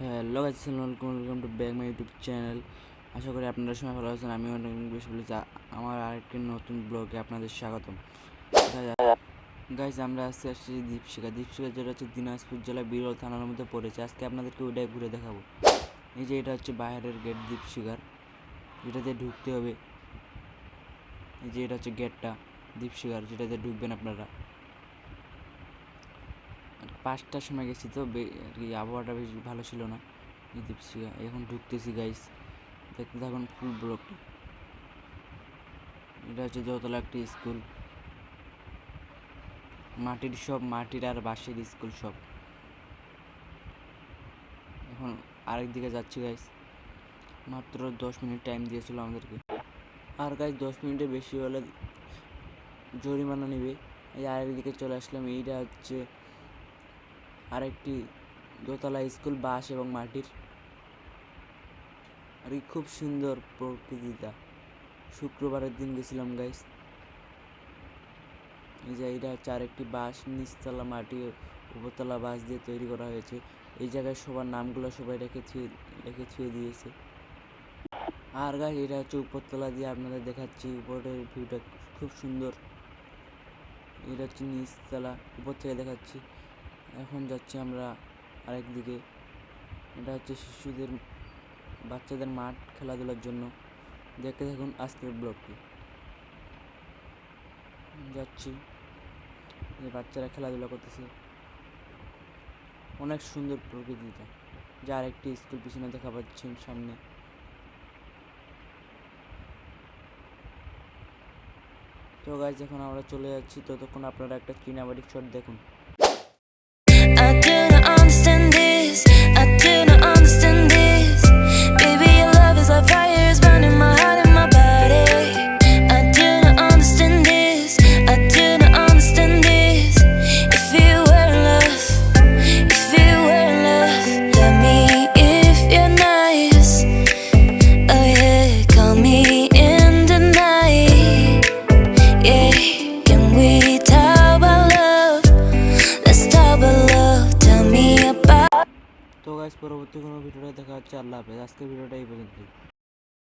Hello guys welcome to back my YouTube channel আশা করি আপনারা সবাই ভালো আছেন আমি অনেক বেশি বলেছি আমার আরেকটি নতুন ব্লগে আপনাদের স্বাগতম। গাইস, আমরা আজকে আসছি দীপশিখা দীপশিখা যেটা হচ্ছে দিনাজপুর জেলা বিরল থানার মধ্যে পড়েছে। আজকে আপনাদেরকে ওইটাই ঘুরে দেখাবো। এই যে এটা হচ্ছে বাইরের গেট দীপশিখার যেটাতে ঢুকতে হবে। এই যে এটা হচ্ছে গেটটা দীপশিখার যেটাতে ঢুকবেন আপনারা। পাঁচটার সময় গেছি তো আবহাওয়াটা বেশি ভালো ছিল না এই দীপশিখা এখন ঢুকতেছি গাইস দেখতে থাকুন ফুল ব্লকটি এটা হচ্ছে দোতলা একটি স্কুল মাটির সব, মাটির আর বাঁশের স্কুল সব। এখন আরেক দিকে যাচ্ছি গাইস মাত্র দশ মিনিট টাইম দিয়েছিল আমাদেরকে। আর গাইস দশ মিনিটে বেশি হলে জরিমানা নেবে। এই আরেক দিকে চলে আসলাম, এইটা হচ্ছে আরেকটি দোতলা স্কুল, বাঁশ এবং মাটির আর খুব সুন্দর প্রকৃতিটা। শুক্রবারের দিন গেছিলাম গাইস এই যে এটা হচ্ছে আরেকটি বাঁশ, নিচতলা মাটি ও উপরতলা বাঁশ দিয়ে তৈরি করা হয়েছে। এই জায়গায় সবার নামগুলো সবাই রেখে ছুঁয়ে রেখে ছুঁয়ে দিয়েছে। আর গাছ এটা হচ্ছে উপরতলা দিয়ে আপনাদের দেখাচ্ছি। উপরের ভিউটা খুব সুন্দর। এটা হচ্ছে নিচতলা, উপর থেকে দেখাচ্ছি। এখন যাচ্ছি আমরা আরেক দিকে। এটা হচ্ছে শিশুদের, বাচ্চাদের মাঠ খেলাধুলার জন্য। দেখতে থাকুন আজকের ব্লগটি। যাচ্ছি। যে বাচ্চারা খেলাধুলা করতেছে। অনেক সুন্দর প্রকৃতিটা। যা আরেকটি স্কুল পিছনে দেখা পাচ্ছেন সামনে। তো গাইজ এখন আমরা চলে যাচ্ছি। ততক্ষণ আপনারা একটা চিনাবাড়ির শট দেখুন। তো গাইজ পরবর্তী কোনো ভিডিওটা দেখা হচ্ছে আল্লাহ হাফেজ। আজকের ভিডিওটা এই পর্যন্তই।